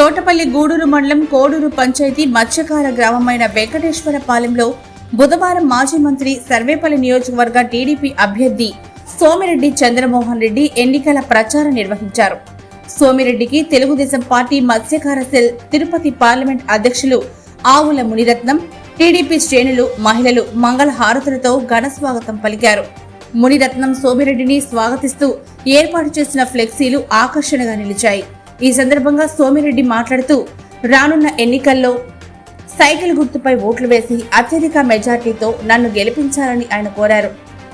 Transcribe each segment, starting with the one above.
తోటపల్లి గూడూరు మండలం కోడూరు పంచాయతీ మత్స్యకార గ్రామమైన వెంకటేశ్వరపాలెంలో బుధవారం మాజీ మంత్రి సర్వేపల్లి నియోజకవర్గ టీడీపీ అభ్యర్థి సోమిరెడ్డి చంద్రమోహన్ రెడ్డి ఎన్నికల ప్రచారం నిర్వహించారు. సోమిరెడ్డికి తెలుగుదేశం పార్టీ మత్స్యకార సెల్ తిరుపతి పార్లమెంట్ అధ్యక్షులు ఆవుల మునిరత్నం టీడీపీ శ్రేణులు మహిళలు మంగళ హారతులతో ఘన స్వాగతం పలికారు. మునిరత్నం సోమిరెడ్డిని స్వాగతిస్తూ ఏర్పాటు చేసిన ఫ్లెక్సీలు ఆకర్షణగా నిలిచాయి. ఈ సందర్భంగా సోమిరెడ్డి మాట్లాడుతూ రానున్న ఎన్నికల్లో సైకిల్ గుర్తుపై ఓట్లు వేసి అత్యధిక మెజార్టీతో నన్ను గెలిపించాలని ఆయన కోరారు.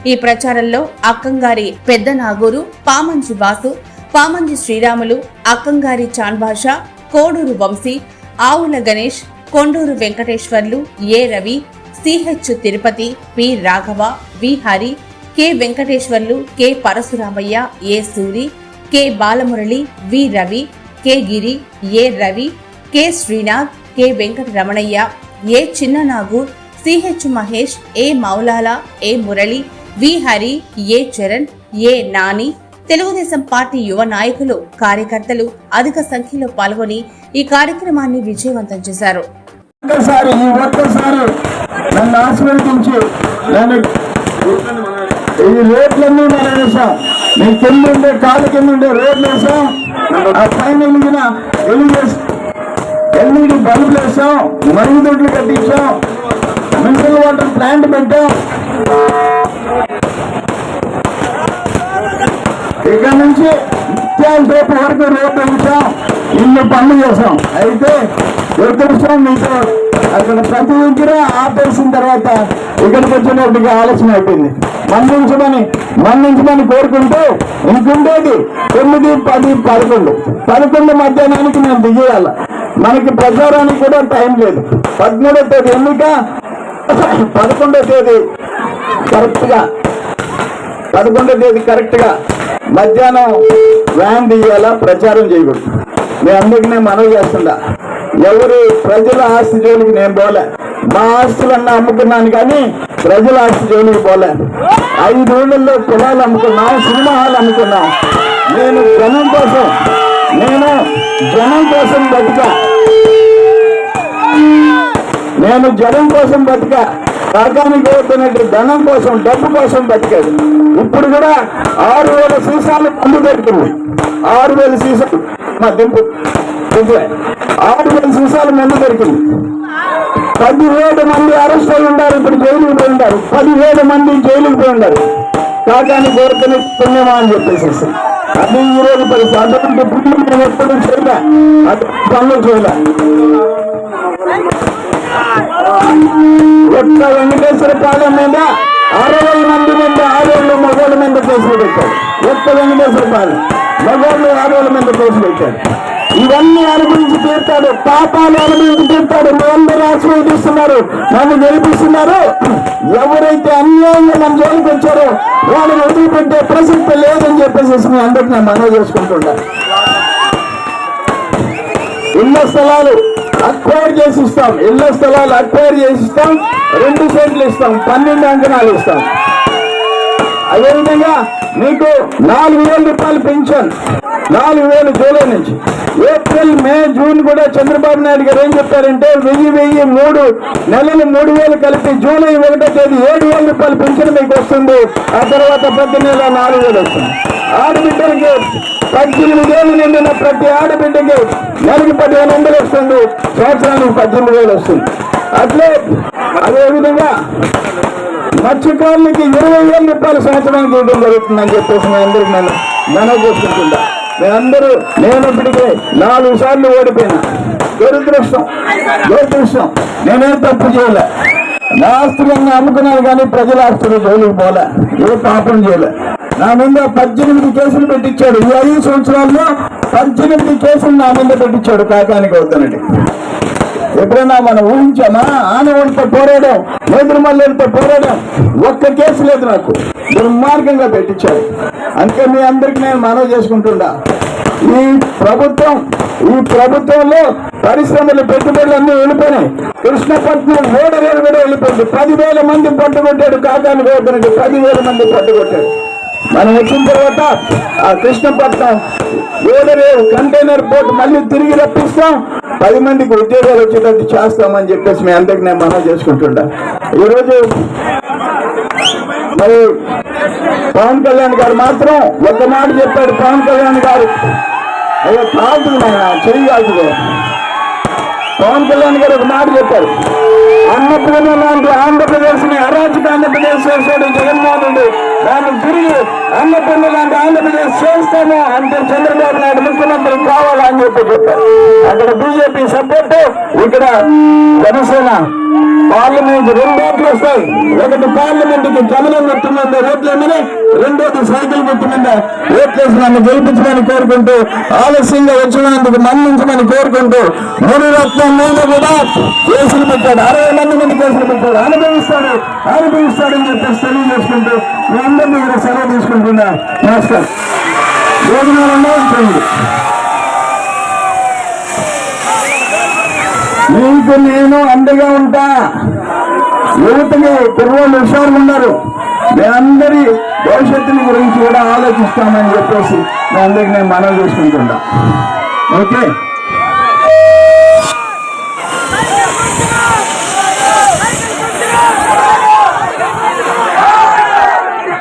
ఈ ప్రచారంలో Akkangari Pedda Nagur Pamanji Basu Pamanji Sriramulu Akkangari Chanbasha Koduru Vamsi Avula Ganesh Konduru Venkateswarlu A Ravi CH Tirupati P Raghava V Hari K Venkateswarlu K Parasuramaiah A Suri K Balamurali V Ravi K Giri A Ravi K Srinath K Venkata Ramanaiah A Chinnanagur CH Mahesh A Moulala A Murali V Hari A Charan A Nani Telugu Desam party యువ నాయకులు కార్యకర్తలు అధిక సంఖ్యలో పాల్గొని ఈ కార్యక్రమాన్ని విజయవంతం చేశారు. ఒక్కసారి ఈ ఒక్కసారి నన్ను ఆశీర్వదించి. ఈ వేసాం నీ కింద ఉండే కాలు కింద ఉండే రోడ్లు వేసాం ఆ పైన వెలిగిన వెలిగేసి ఎల్ఈడి బల్బులు వేసాం మరుగుదొడ్లు కట్టించాం. మినరల్ వాటర్ ప్లాంట్ పెట్టాం. ఇక్కడ నుంచి నిత్యాలసేపు వరకు రోడ్డు వేసాం ఇల్లు పనులు చేసాం అయితే దురదృష్టం మీతో అక్కడ ప్రతి దగ్గర ఆపేసిన తర్వాత ఇక్కడికి వచ్చినప్పటికి ఆలోచన అయిపోయింది. మన్నించమని మన్నించమని కోరుకుంటూ ఇంకుండేది తొమ్మిది పది పదకొండు. పదకొండు మధ్యాహ్నానికి మేము దిగేయాల. మనకి ప్రచారానికి కూడా టైం లేదు. పదమూడో తేదీ ఎన్నిక? పదకొండో తేదీ కరెక్ట్గా. పదకొండో తేదీ కరెక్ట్గా. మధ్యాహ్నం వ్యాన్ దిగేలా ప్రచారం చేయకూడదు. మీ అందరికీ నేను మనవి చేస్తుందా ఎవరు ప్రజల ఆస్తి జోలికి నేను పోలే. మా ఆస్తులన్నా అమ్ముకున్నాను కానీ ప్రజల ఆస్తి జోలికి పోలే. ఐదు రోజుల్లో పొలాలు అమ్ముకున్నాం సినిమా హాల్ అమ్ముకున్నాం నేను జనం కోసం నేను జనం కోసం బతికా. నేను జనం కోసం బతికా. సర్గానికి పోతున్నట్టు ధనం కోసం డబ్బు కోసం బతికేది. ఇప్పుడు కూడా ఆరు వేల సీసాలు మందు పెడుతుంది ఆరు వేల సీసాలు. మా దింపు. ఆరు వేల సీసాలు మందు దొరికింది. పదివేల మంది అరెస్ట్ అయి ఉన్నారు ఇప్పుడు జైలుకి పోయి ఉంటారు పదివేల మంది జైలుకి పోయి ఉన్నారు కాకాని కోరుకుని పుణ్యమా అని చెప్పేసి. అది ఈ రోజు పరిస్థితి అటువంటి పుణ్యం నేను ఎప్పుడు చేయలే. అటువంటి పనులు చేయలే. ఒక్క వెంకటేశ్వర పాలెం మీద అరవై మంది మీద ఆరేళ్ళు మగోళ్ళ మీద కేసులు పెట్టాడు ఒక్క వెంకటేశ్వర పాలెం. మగోళ్ళు ఆరోళ్ళ మీద కేసులు పెట్టాడు ఇవన్నీ అనుభవించి తీర్తాడు. పాపాలు అనుభవించి తీర్తాడు. మేందరూ ఆశీర్వదిస్తున్నారు. నన్ను గెలిపిస్తున్నారు. ఎవరైతే అన్యాయంగా మన జోలికి వచ్చారో వాళ్ళని వదిలిపెట్టే ప్రసక్తి లేదని చెప్పేసి మీ అందరికి నేను మనవి చేసుకుంటున్నాను ఇళ్ళ స్థలాలు అక్వైర్ చేసి ఇస్తాం. ఇళ్ళ స్థలాలు అక్వైర్ చేసి ఇస్తాం. రెండు సెంట్లు ఇస్తాం. పన్నెండు అంకణాలు ఇస్తాం. అదేవిధంగా మీకు నాలుగు వేల రూపాయలు పెన్షన్ నాలుగు వేలు జూలై నుంచి. ఏప్రిల్ మే జూన్ కూడా చంద్రబాబు నాయుడు గారు ఏం చెప్పారంటే వెయ్యి వెయ్యి మూడు నెలలు మూడు వేలు కలిపి జూలై ఒకటో తేదీ ఏడు వేల రూపాయలు పెన్షన్ మీకు వస్తుంది. ఆ తర్వాత ప్రతి నెల నాలుగు వేలు వస్తుంది. ఆడబిడ్డలకి పద్దెనిమిది వేలు నిండిన ప్రతి ఆడబిడ్డకి నెలకి పదిహేను వందలు వస్తుంది. సంవత్సరానికి పద్దెనిమిది వేలు వస్తుంది. అట్లే అదేవిధంగా మత్స్యకారులకి ఇరవై వేల రూపాయల సంవత్సరానికి ఇవ్వడం జరుగుతుందని చెప్పేసి నేను అందరికి నేను మనవి చేసుకుంటుంటా మీరందరూ నేను ఇప్పటికే నాలుగు సార్లు ఓడిపోయినా. దురదృష్టం దురదృష్టం. నేనేం తప్పు చేయలే. నా ఆస్తులన్నీ అమ్ముకున్నాను కానీ ప్రజల ఆస్తులు జోలికి పోలే. ఏ పాపం చేయలే. నా మీద పద్దెనిమిది కేసులు పెట్టించాడు. ఈ ఐదు సంవత్సరాల్లో పద్దెనిమిది కేసులు నా మీద పెట్టించాడు కాకానికి అవుతానండి. ఎప్పుడైనా మనం ఊహించామా? ఆనవాళ్ళతో పోరాడాం నేదురుమల్లెలతో పోరాడాం ఒక్క కేసు లేదు నాకు. దుర్మార్గంగా పెట్టించారు. అందుకే మీ అందరికి నేను మనవి చేసుకుంటుండా. ఈ ప్రభుత్వం ఈ ప్రభుత్వంలో పరిశ్రమలు పెట్టుబడులు అన్నీ వెళ్ళిపోయినాయి. కృష్ణపట్నం ఓడరేరు కూడా వెళ్ళిపోయింది. పదివేల మంది పట్టుకొట్టాడు కాకాని గోపనకి పదివేల మంది పట్టుకొట్టాడు. మనం వచ్చిన తర్వాత ఆ కృష్ణపట్నం ఓడరేవు కంటైనర్ బోట్ మళ్ళీ తిరిగి రప్పిస్తాం. పది మందికి ఉద్యోగాలు వచ్చేటట్టు చేస్తామని చెప్పేసి మీ అందరికి నేను మనం చేసుకుంటుంటా ఈరోజు మరి పవన్ కళ్యాణ్ గారు మాత్రం ఒక మాట చెప్పాడు. పవన్ కళ్యాణ్ గారు అయ్యో కాదు నాయన చేయగలదు పవన్ కళ్యాణ్ గారు ఒక మాట చెప్పారు. అన్నపూర్ణ లాంటి ఆంధ్రప్రదేశ్ని అరాచక ఆంధ్రప్రదేశ్ చేశాడు జగన్మోహన్ రెడ్డి. దాన్ని తిరిగి అన్నపూర్ణ లాంటి ఆంధ్రప్రదేశ్ చేస్తాము అంటే చంద్రబాబు నాయుడు ముఖ్యమంత్రి కావాలని చెప్పి చెప్పారు. అక్కడ బీజేపీ సపోర్ట్ ఇక్కడ జనసేన పార్లమెంట్ రెండు ఓట్లు వస్తాయి. ఒకటి పార్లమెంట్కి గమనం గుర్తు మీద రెండోది సైకిల్ గుర్తు మీద ఓట్లేసి నన్ను గెలిపించమని కోరుకుంటూ ఆలస్యంగా వచ్చినందుకు మన్నించమని కోరుకుంటూ మూడు రత్నం మీద కూడా కేసులు పెట్టాడు. అరవై మంది మంది కేసులు పెట్టాడు. అనుభవిస్తాడు. అనుభవిస్తాడని చెప్పేసి తెలియజేసుకుంటూ అందరినీ ఇక్కడ సెలవు తీసుకుంటున్నా నమస్కారం. భోజనాలన్నా ఉంటుంది మీకు నేను అండగా ఉంటా. యువతకి కుర్రోళ్ళు హుషారులు ఉన్నారు. మేమందరి భవిష్యత్తుని గురించి కూడా ఆలోచిస్తామని చెప్పేసి మీ అందరికి నేను మనవి చేసుకుంటున్నా. ఓకే?